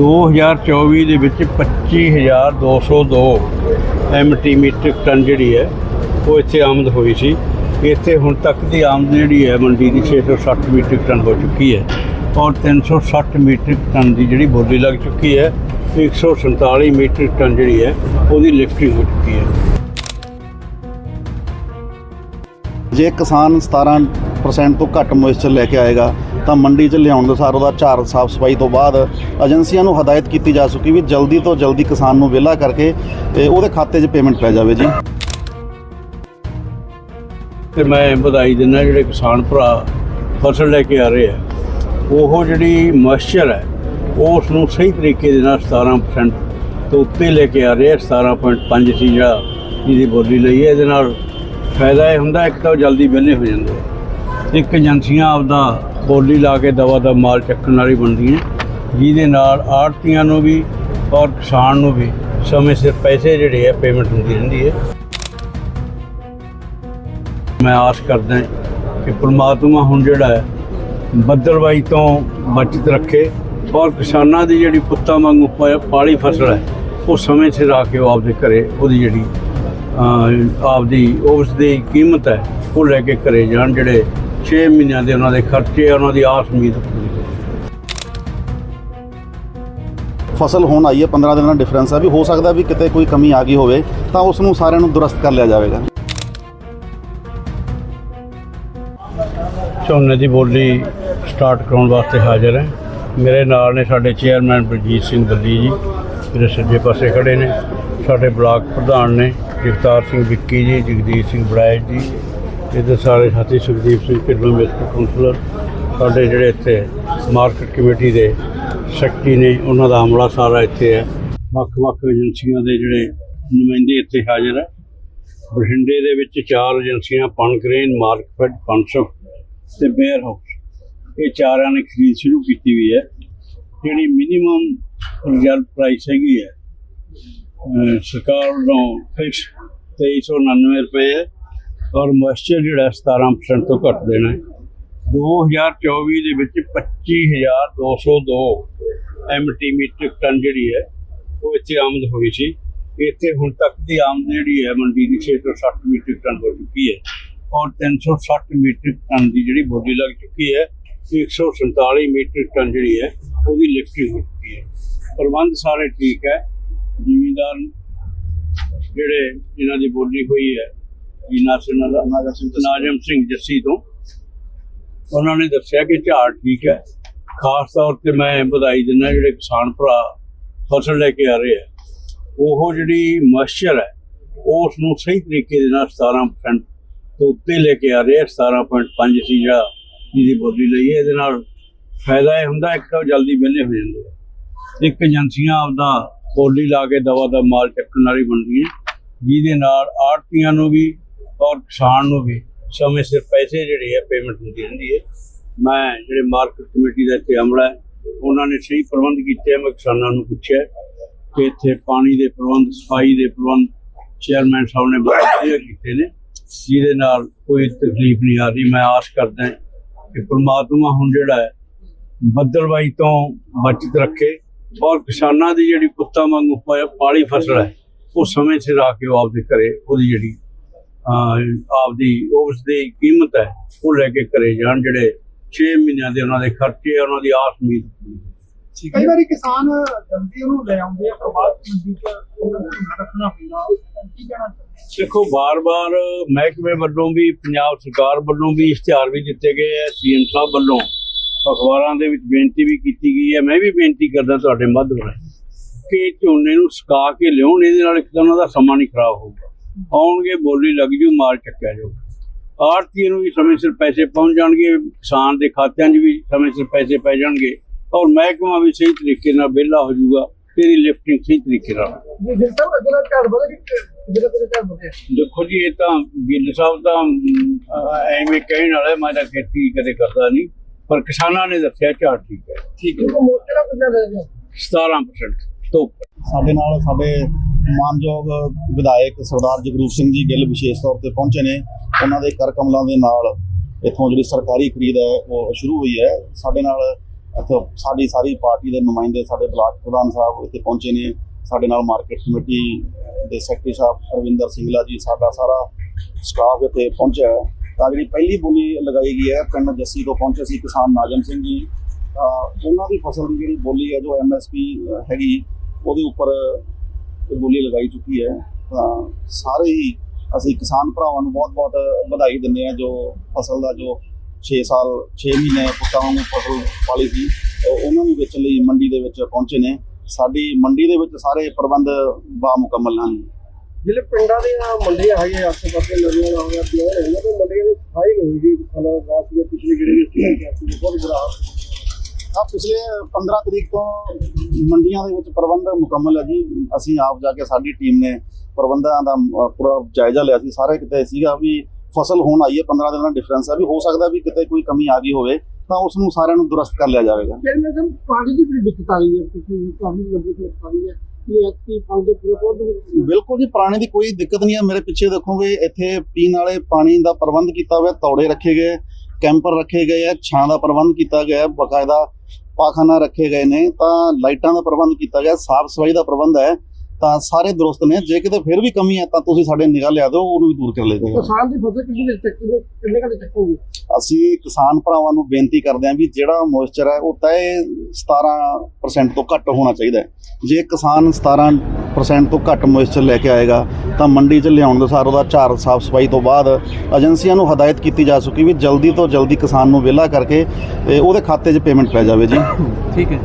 2024 ਦੇ ਵਿੱਚ 25202 empty metric ton ਜਿਹੜੀ ਹੈ, ਉਹ ਇੱਥੇ ਆਮਦ ਹੋਈ ਸੀ। ਇੱਥੇ ਹੁਣ ਤੱਕ ਦੀ ਆਮਦ ਜਿਹੜੀ ਹੈ, ਮੰਡੀ ਦੀ 660 ਮੀਟ੍ਰਿਕ ਟਨ ਹੋ ਚੁੱਕੀ ਹੈ ਔਰ 360 ਮੀਟ੍ਰਿਕ ਟਨ ਦੀ ਜਿਹੜੀ ਬੋਲੀ ਲੱਗ ਚੁੱਕੀ ਹੈ 147 ਮੀਟ੍ਰਿਕ ਟਨ ਜਿਹੜੀ ਹੈ, ਉਹਦੀ ਲਿਫਟਿੰਗ ਹੋ ਚੁੱਕੀ ਹੈ। ਜੇ ਕਿਸਾਨ 17% ਤੋਂ ਘੱਟ ਮੋਇਸਚਰ ਲੈ ਕੇ ਆਏਗਾ ਤਾਂ ਮੰਡੀ 'ਚ ਲਿਆਉਣ ਦੇ ਸਾਰ ਉਹਦਾ ਝਾੜ ਸਾਫ਼ ਸਫ਼ਾਈ ਤੋਂ ਬਾਅਦ ਏਜੰਸੀਆਂ ਨੂੰ ਹਦਾਇਤ ਕੀਤੀ ਜਾ ਚੁੱਕੀ ਵੀ ਜਲਦੀ ਤੋਂ ਜਲਦੀ ਕਿਸਾਨ ਨੂੰ ਵਿਹਲਾ ਕਰਕੇ, ਤੇ ਉਹਦੇ ਖਾਤੇ 'ਚ ਪੇਮੈਂਟ ਪੈ ਜਾਵੇ ਜੀ। ਤੇ ਮੈਂ ਵਧਾਈ ਦਿੰਦਾ ਜਿਹੜੇ ਕਿਸਾਨ ਭਰਾ ਫਸਲ ਲੈ ਕੇ ਆ ਰਹੇ ਆ। ਉਹ ਜਿਹੜੀ ਮੋਇਸਚਰ ਹੈ, ਉਹ ਉਸ ਨੂੰ ਸਹੀ ਤਰੀਕੇ ਦੇ ਨਾਲ 17% ਤੋਂ ਉੱਤੇ ਲੈ ਕੇ ਆ ਰਹੇ ਆ 17.5 ਸੀ ਜਿਹੜਾ ਜਿਹਦੀ ਬੋਲੀ ਲਈ ਹੈ। ਇਹਦੇ ਨਾਲ ਫਾਇਦਾ ਇਹ ਹੁੰਦਾ, ਇੱਕ ਤਾਂ ਉਹ ਜਲਦੀ ਵਿਹਲੇ ਹੋ ਜਾਂਦੇ ਇੱਕ ਏਜੰਸੀਆਂ ਆਪਦਾ ਬੋਲੀ ਲਾ ਕੇ ਦਵਾ ਦਾ ਮਾਲ ਚੱਕਣ ਵਾਲੀ ਬਣਦੀਆਂ, ਜਿਹਦੇ ਨਾਲ ਆੜਤੀਆਂ ਨੂੰ ਵੀ ਔਰ ਕਿਸਾਨ ਨੂੰ ਵੀ ਸਮੇਂ ਸਿਰ ਪੈਸੇ ਜਿਹੜੇ ਆ ਪੇਮੈਂਟ ਹੁੰਦੀ ਰਹਿੰਦੀ ਹੈ। ਮੈਂ ਆਸ ਕਰਦਾ ਕਿ ਪ੍ਰਮਾਤਮਾ ਹੁਣ ਜਿਹੜਾ ਹੈ ਬੱਦਲਬਾਈ ਤੋਂ ਬਚਤ ਰੱਖੇ ਔਰ ਕਿਸਾਨਾਂ ਦੀ ਜਿਹੜੀ ਪੁੱਤਾਂ ਵਾਂਗੂ ਪਾਲੀ ਫਸਲ ਹੈ, ਉਹ ਸਮੇਂ ਸਿਰ ਆ ਕੇ ਉਹ ਆਪਦੇ ਘਰੇ ਉਹਦੀ ਜਿਹੜੀ ਆਪਦੀ ਉਸ ਦੀ ਕੀਮਤ ਹੈ, ਉਹ ਲੈ ਕੇ ਘਰੇ ਜਾਣ ਜਿਹੜੇ 6 ਮਹੀਨਿਆਂ ਦੇ ਉਹਨਾਂ ਦੇ ਖਰਚੇ ਆ, ਉਹਨਾਂ ਦੀ ਆਸ ਉਮੀਦ ਪੂਰੀ ਫਸਲ ਹੁਣ ਆਈ ਹੈ 15 ਦਿਨਾਂ ਦਾ ਡਿਫਰੈਂਸ ਹੈ ਵੀ ਹੋ ਸਕਦਾ ਵੀ ਕਿਤੇ ਕੋਈ ਕਮੀ ਆ ਗਈ ਹੋਵੇ ਤਾਂ ਉਸ ਨੂੰ ਸਾਰਿਆਂ ਨੂੰ ਦੁਰਸਤ ਕਰ ਲਿਆ ਜਾਵੇਗਾ। ਝੋਨੇ ਦੀ ਬੋਲੀ ਸਟਾਰਟ ਕਰਾਉਣ ਵਾਸਤੇ ਹਾਜ਼ਰ ਹੈ। ਮੇਰੇ ਨਾਲ ਨੇ ਸਾਡੇ ਚੇਅਰਮੈਨ ਬਲਜੀਤ ਸਿੰਘ ਬੱਲੀ ਜੀ ਮੇਰੇ ਸੱਜੇ ਪਾਸੇ ਖੜੇ ਨੇ। ਸਾਡੇ ਬਲਾਕ ਪ੍ਰਧਾਨ ਨੇ ਜਗਤਾਰ ਸਿੰਘ ਵਿੱਕੀ ਜੀ ਜਗਦੀਸ਼ ਸਿੰਘ ਬੜਾਇਜ ਜੀ ਇਹਦੇ ਸਾਰੇ ਸਾਥੀ ਸੁਖਦੀਪ ਸਿੰਘ ਢਿੱਲੋਂ ਮਿਸਟਰ ਕਾਉਂਸਲਰ ਸਾਡੇ ਜਿਹੜੇ ਇੱਥੇ ਮਾਰਕੀਟ ਕਮੇਟੀ ਦੇ ਸੈਕਟਰੀ ਨੇ, ਉਹਨਾਂ ਦਾ ਹਮਲਾ ਸਾਰਾ ਇੱਥੇ ਹੈ। ਵੱਖ-ਵੱਖ ਏਜੰਸੀਆਂ ਦੇ ਜਿਹੜੇ ਨੁਮਾਇੰਦੇ ਇੱਥੇ ਹਾਜ਼ਰ ਹੈ। ਬਠਿੰਡੇ ਦੇ ਵਿੱਚ ਚਾਰ ਏਜੰਸੀਆਂ ਪਨਕਰੇਨ ਮਾਰਕਫੈਡ ਪੰਸਫ ਤੇ ਬੇਅਰ ਹਾਊਸ। ਇਹ ਚਾਰਾਂ ਨੇ ਖਰੀਦ ਸ਼ੁਰੂ ਕੀਤੀ ਹੋਈ ਹੈ। ਜਿਹੜੀ ਮਿਨੀਮਮ ਰਿਜ਼ਰਵ ਪ੍ਰਾਈਸ ਹੈਗੀ ਹੈ ਸਰਕਾਰ ਵੱਲੋਂ ਫਿਕਸ 2399 ਰੁਪਏ ਹੈ। ਔਰ ਮੋਇਸਚਰ ਜਿਹੜਾ 17% ਤੋਂ ਘੱਟ ਦੇਣਾ ਹੈ। 2024 ਦੇ ਵਿੱਚ 25202 ਐਮਟੀ ਮੀਟ੍ਰਿਕ ਟਨ ਜਿਹੜੀ ਹੈ, ਉਹ ਇੱਥੇ ਆਮਦ ਹੋਈ ਸੀ। ਇੱਥੇ ਹੁਣ ਤੱਕ ਦੀ ਆਮਦ ਜਿਹੜੀ ਹੈ, ਮੰਡੀ ਦੀ 660 ਮੀਟ੍ਰਿਕ ਟਨ ਹੋ ਚੁੱਕੀ ਹੈ ਔਰ 360 ਮੀਟ੍ਰਿਕ ਟਨ ਦੀ ਜਿਹੜੀ ਬੋਲੀ ਲੱਗ ਚੁੱਕੀ ਹੈ 147 ਮੀਟ੍ਰਿਕ ਟਨ ਜਿਹੜੀ ਹੈ, ਉਹਦੀ ਲਿਫਟਿੰਗ ਹੋ ਚੁੱਕੀ ਹੈ। ਪ੍ਰਬੰਧ ਸਾਰੇ ਠੀਕ ਹੈ। ਜ਼ਿਮੀਂਦਾਰ ਜਿਹੜੇ ਇਹਨਾਂ ਦੀ ਬੋਲੀ ਹੋਈ ਹੈ ਜੀਨਾ ਸਿੰਘ ਦਾ, ਨਾਜਮ ਸਿੰਘ ਜੱਸੀ ਤੋਂ। ਉਹਨਾਂ ਨੇ ਦੱਸਿਆ ਕਿ ਝਾੜ ਠੀਕ ਹੈ। ਖਾਸ ਤੌਰ ਤੇ ਮੈਂ ਵਧਾਈ ਦਿੰਦਾ ਜਿਹੜੇ ਕਿਸਾਨ ਭਰਾ ਫਸਲ ਲੈ ਕੇ ਆ ਰਹੇ ਆ। ਉਹ ਜਿਹੜੀ ਮੋਇਸਚਰ ਹੈ ਉਹ ਉਸ ਨੂੰ ਸਹੀ ਤਰੀਕੇ ਦੇ ਨਾਲ 17% ਤੋਂ ਉੱਤੇ ਲੈ ਕੇ ਆ ਰਹੇ ਆ। 17.5 ਸੀ ਜਿਹੜਾ ਜਿਹਦੀ ਬੋਲੀ ਲਈ ਹੈ। ਇਹਦੇ ਨਾਲ ਫਾਇਦਾ ਇਹ ਹੁੰਦਾ, ਇੱਕ ਤਾਂ ਜਲਦੀ ਵਿਹਲੇ ਹੋ ਜਾਂਦੇ ਆ। ਇੱਕ ਏਜੰਸੀਆਂ ਆਪਦਾ ਬੋਲੀ ਲਾ ਕੇ ਦਵਾ ਦਾ ਮਾਲ ਚੱਕਣ ਵਾਲੀ ਬਣਦੀਆਂ। ਜਿਹਦੇ ਨਾਲ ਆੜਤੀਆਂ ਨੂੰ ਵੀ ਔਰ ਕਿਸਾਨ ਨੂੰ ਵੀ ਸਮੇਂ ਸਿਰ ਪੈਸੇ ਜਿਹੜੇ ਆ ਪੇਮੈਂਟ ਹੁੰਦੀ ਰਹਿੰਦੀ ਹੈ। ਮੈਂ ਜਿਹੜੇ ਮਾਰਕੀਟ ਕਮੇਟੀ ਦਾ ਇੱਥੇ ਅਮਲਾ ਹੈ, ਉਹਨਾਂ ਨੇ ਸਹੀ ਪ੍ਰਬੰਧ ਕੀਤੇ ਮੈਂ ਕਿਸਾਨਾਂ ਨੂੰ ਪੁੱਛਿਆ ਕਿ ਇੱਥੇ ਪਾਣੀ ਦੇ ਪ੍ਰਬੰਧ, ਸਫ਼ਾਈ ਦੇ ਪ੍ਰਬੰਧ ਚੇਅਰਮੈਨ ਸਾਹਿਬ ਨੇ ਬਹੁਤ ਵਧੀਆ ਕੀਤੇ ਨੇ, ਜਿਹਦੇ ਨਾਲ ਕੋਈ ਤਕਲੀਫ ਨਹੀਂ ਆ ਰਹੀ। ਮੈਂ ਆਸ ਕਰਦਾ ਕਿ ਪਰਮਾਤਮਾ ਹੁਣ ਜਿਹੜਾ ਹੈ, ਬੱਦਲਬਾਈ ਤੋਂ ਬਚਤ ਰੱਖੇ ਔਰ ਕਿਸਾਨਾਂ ਦੀ ਜਿਹੜੀ ਪੁੱਤਾਂ ਵਾਂਗੂ ਪਾਲੀ ਫਸਲ ਹੈ, ਉਹ ਸਮੇਂ ਸਿਰ ਆ ਕੇ ਉਹ ਆਪਦੇ ਘਰੇ ਉਹਦੀ ਜਿਹੜੀ ਆਪਦੀ ਉਸ ਦੀ ਕੀਮਤ ਹੈ ਉਹ ਲੈ ਕੇ ਘਰੇ ਜਾਣ ਜਿਹੜੇ 6 ਮਹੀਨਿਆਂ ਦੇ ਉਹਨਾਂ ਦੇ ਖਰਚੇ ਉਹਨਾਂ ਦੀ ਆਸ ਉਮੀਦ ਪੂਰੀ ਹੋਵੇ। ਕਈ ਵਾਰੀ ਕਿਸਾਨ ਜਲਦੀ ਉਹਨੂੰ ਲੈ ਆਉਂਦੇ ਆ ਪਰ ਬਾਅਦ ਮੰਡੀ ਚ ਉਹਨਾਂ ਰੱਖਣਾ ਪੈਂਦਾ। ਕੀ ਕਹਿਣਾ ਦੇਖੋ ਬਾਰ-ਬਾਰ ਮਹਿਕਮੇ ਵੱਲੋਂ ਵੀ ਪੰਜਾਬ ਸਰਕਾਰ ਵੱਲੋਂ ਵੀ ਇਸ਼ਤਿਹਾਰ ਵੀ ਦਿੱਤੇ ਗਏ ਹੈ ਸੀਐਮ ਸਾਹਿਬ ਵੱਲੋਂ। ਅਖਬਾਰਾਂ ਦੇ ਵਿੱਚ ਬੇਨਤੀ ਵੀ ਕੀਤੀ ਗਈ ਹੈ। ਮੈਂ ਵੀ ਬੇਨਤੀ ਕਰਦਾ ਤੁਹਾਡੇ ਮਾਧਿਅਮ ਰਾਹੀਂ ਕਿ ਝੋਨੇ ਨੂੰ ਸੁਕਾ ਕੇ ਲਿਆਉਣ ਇਹਦੇ ਨਾਲ ਇੱਕ ਤਾਂ ਉਹਨਾਂ ਦਾ ਸਮਾਂ ਨਹੀਂ ਖਰਾਬ ਹੋਊਗਾ। ਆਉਣਗੇ ਬੋਲੀ ਲੱਗ ਜੂ ਮਾਲ ਚੱਕਿਆ ਜਾਊਗਾ ਆੜਤੀ ਨੂੰ ਵੀ ਸਮੇਂ ਸਿਰ ਪੈਸੇ ਪਹੁੰਚ ਜਾਣਗੇ ਕਿਸਾਨ ਦੇ ਖਾਤਿਆਂ 'ਚ ਵੀ ਸਮੇਂ ਸਿਰ ਪੈਸੇ ਪੈ ਜਾਣਗੇ। ਔਰ ਮਹਿਕਮਾ ਵੀ ਸਹੀ ਤਰੀਕੇ ਨਾਲ ਵਿਹਲਾ ਹੋ ਜਾਊਗਾ ਤੇਰੀ ਲਿਫਟਿੰਗ ਸਹੀ ਤਰੀਕੇ ਨਾਲ। ਦੇਖੋ ਜੀ ਇਹ ਤਾਂ ਗਿੱਲ ਸਾਹਿਬ ਤਾਂ ਐਵੇਂ ਕਹਿਣ ਵਾਲਾ ਮੈਂ ਤਾਂ ਖੇਤੀ ਕਦੇ ਕਰਦਾ ਨਹੀਂ ਪਰ ਕਿਸਾਨਾਂ ਨੇ ਦੱਸਿਆ ਝਾੜ ਠੀਕ ਹੈ। ਠੀਕ ਗਿਆ? 17% ਤੋਂ ਸਾਡੇ ਨਾਲ ਸਾਡੇ ਮਾਨਯੋਗ ਵਿਧਾਇਕ ਸਰਦਾਰ ਜਗਰੂਪ ਸਿੰਘ ਜੀ ਗਿੱਲ ਵਿਸ਼ੇਸ਼ ਤੌਰ ਤੇ ਪਹੁੰਚੇ ਨੇ। ਉਹਨਾਂ ਦੇ ਕਰ ਕਮਲਾਂ ਦੇ ਨਾਲ ਇੱਥੋਂ ਜਿਹੜੀ ਸਰਕਾਰੀ ਖਰੀਦ ਹੈ, ਉਹ ਸ਼ੁਰੂ ਹੋਈ ਹੈ। ਸਾਡੇ ਨਾਲ ਇੱਥੇ ਸਾਡੀ ਸਾਰੀ ਪਾਰਟੀ ਦੇ ਨੁਮਾਇੰਦੇ ਸਾਡੇ ਬਲਾਕ ਪ੍ਰਧਾਨ ਸਾਹਿਬ ਇੱਥੇ ਪਹੁੰਚੇ ਨੇ। ਸਾਡੇ ਨਾਲ ਮਾਰਕੀਟ ਕਮੇਟੀ ਦੇ ਸੈਕਟਰੀ ਸਾਹਿਬ ਰਵਿੰਦਰ ਸਿੰਘਲਾ ਜੀ, ਸਾਡਾ ਸਾਰਾ ਸਟਾਫ ਇੱਥੇ ਪਹੁੰਚਿਆ ਤਾਂ ਜਿਹੜੀ ਪਹਿਲੀ ਬੋਲੀ ਲਗਾਈ ਗਈ ਹੈ, ਪਿੰਡ ਜੱਸੀ ਤੋਂ ਪਹੁੰਚੇ ਸੀ ਕਿਸਾਨ ਨਾਜਮ ਸਿੰਘ ਜੀ। ਉਹਨਾਂ ਦੀ ਫਸਲ ਦੀ ਜਿਹੜੀ ਬੋਲੀ ਹੈ, ਜੋ ਐਮਐਸਪੀ ਹੈਗੀ ਉਹਦੇ ਉੱਪਰ ਬੋਲੀ ਲਗਾਈ ਚੁੱਕੀ ਹੈ। ਤਾਂ ਸਾਰੇ ਹੀ ਅਸੀਂ ਕਿਸਾਨ ਭਰਾਵਾਂ ਨੂੰ ਬਹੁਤ-ਬਹੁਤ ਵਧਾਈ ਦਿੰਦੇ ਹਾਂ ਜੋ ਫਸਲ ਦਾ ਜੋ 6 ਸਾਲ 6 ਮਹੀਨੇ ਪੁੱਤਾਂ ਨੂੰ ਫਸਲ ਪਾਲੀ ਸੀ ਉਹਨਾਂ ਨੂੰ ਵੇਚਣ ਲਈ ਮੰਡੀ ਦੇ ਵਿੱਚ ਪਹੁੰਚੇ ਨੇ। ਸਾਡੀ ਮੰਡੀ ਦੇ ਵਿੱਚ ਸਾਰੇ ਪ੍ਰਬੰਧ ਬਾ ਮੁਕੰਮਲ ਹਨ। ਜਿਹੜੇ ਪਿੰਡਾਂ ਦੇ ਮੰਡੀਆਂ ਹੈਗੇ ਆਸੇ ਪਾਸੇ ਨਦੀਆਂ ਹੋਈਆਂ ਪਿਆ ਰਹਿੰਦਾ ਤੇ ਮੰਡੀਆਂ ਦੀ ਸਫ਼ਾਈ ਨਹੀਂ ਹੋਈ ਜੀ ਖਾਣਾ ਰਾਤ ਪਿਛਲੇ ਜਿਹੜੇ ਬਹੁਤ ਬੁਰਾ ਹਾਲ ਆ ਪਿਛਲੇ 15 ਤਰੀਕ ਤੋਂ ਮੰਡੀਆਂ ਦੇ ਵਿੱਚ ਪ੍ਰਬੰਧ ਮੁਕੰਮਲ ਹੈ ਜੀ। ਅਸੀਂ ਆਪ ਜਾ ਕੇ ਸਾਡੀ ਟੀਮ ਨੇ ਪ੍ਰਬੰਧਾਂ ਦਾ ਪੂਰਾ ਜਾਇਜ਼ਾ ਲਿਆ ਸੀ। ਸਾਰੇ ਕਿਤੇ ਸੀਗਾ ਵੀ ਫਸਲ ਹੁਣ ਆਈ ਹੈ 15 ਦਿਨਾਂ ਦਾ ਡਿਫਰੈਂਸ ਹੈ ਵੀ ਹੋ ਸਕਦਾ ਵੀ ਕਿਤੇ ਕੋਈ ਕਮੀ ਆ ਗਈ ਹੋਵੇ ਤਾਂ ਉਸ ਨੂੰ ਸਾਰਿਆਂ ਨੂੰ ਦੁਰਸਤ ਕਰ ਲਿਆ ਜਾਵੇਗਾ। ਫਿਰ ਮੈਂ ਸਰ ਪਾਣੀ ਦੀ ਬੜੀ ਦਿੱਕਤ ਆ ਰਹੀ ਹੈ ਪਿਛਲੀ ਕਾਫੀ ਲੰਬੀ ਆ ਰਹੀ ਹੈ। ਬਿਲਕੁਲ ਜੀ ਪਾਣੀ ਦੀ ਕੋਈ ਦਿੱਕਤ ਨਹੀਂ ਹੈ। ਮੇਰੇ ਪਿੱਛੇ ਦੇਖੋਗੇ ਇੱਥੇ ਪੀਣ ਵਾਲੇ ਪਾਣੀ ਦਾ ਪ੍ਰਬੰਧ ਕੀਤਾ ਹੋਇਆ ਤੌੜੇ ਰੱਖੇ ਗਏ। ਕੈਂਪਰ ਰੱਖੇ ਗਏ ਆ ਛਾਂ ਦਾ ਪ੍ਰਬੰਧ ਕੀਤਾ ਗਿਆ ਹੈ ਬਕਾਇਦਾ ਪਾਖਾਨਾ ਰੱਖੇ ਗਏ ਨੇ ਤਾਂ ਲਾਈਟਾਂ ਦਾ ਪ੍ਰਬੰਧ ਕੀਤਾ ਗਿਆ ਸਾਫ਼ ਸਫ਼ਾਈ ਦਾ ਪ੍ਰਬੰਧ ਹੈ ਤਾਂ ਸਾਰੇ ਦਰੁਸਤ ਨੇ ਜੇ ਕਿਤੇ ਫਿਰ ਵੀ ਕਮੀ ਹੈ ਤਾਂ ਤੁਸੀਂ ਸਾਡੇ ਨਿਗਾਹ ਲਿਆ ਦਿਓ ਉਹਨੂੰ ਵੀ ਦੂਰ ਕਰ ਜਾਏਗਾ ਕਿਸਾਨ ਦੀ ਫਸਲ ਕਿੰਨੀ ਤੱਕ ਕਿੰਨੇ ਕਿੰਨੇ ਘੰਟੇ ਹੋਊਗੀ? ਅਸੀਂ ਕਿਸਾਨ ਭਰਾਵਾਂ ਨੂੰ ਬੇਨਤੀ ਕਰਦੇ ਹਾਂ ਵੀ ਜਿਹੜਾ ਮੋਇਸਚਰ ਹੈ ਉਹ ਤੈ 17% ਤੋਂ ਘੱਟ ਹੋਣਾ ਚਾਹੀਦਾ ਜੇ ਕਿਸਾਨ 17% ਤੋਂ ਘੱਟ ਮੋਇਸਚਰ ਲੈ ਕੇ ਆਏਗਾ, ਤਾਂ ਮੰਡੀ 'ਚ ਲਿਆਉਣ ਦੇ ਸਾਰ ਉਹਦਾ ਝਾੜ ਸਾਫ਼ ਸਫ਼ਾਈ ਤੋਂ ਬਾਅਦ ਏਜੰਸੀਆਂ ਨੂੰ ਹਦਾਇਤ ਕੀਤੀ ਜਾ ਚੁੱਕੀ ਵੀ ਜਲਦੀ ਤੋਂ ਜਲਦੀ ਕਿਸਾਨ ਨੂੰ ਵਿਹਲਾ ਕਰਕੇ, ਤੇ ਉਹਦੇ ਖਾਤੇ 'ਚ ਪੇਮੈਂਟ ਪੈ ਜਾਵੇ ਜੀ। ਠੀਕ ਹੈ।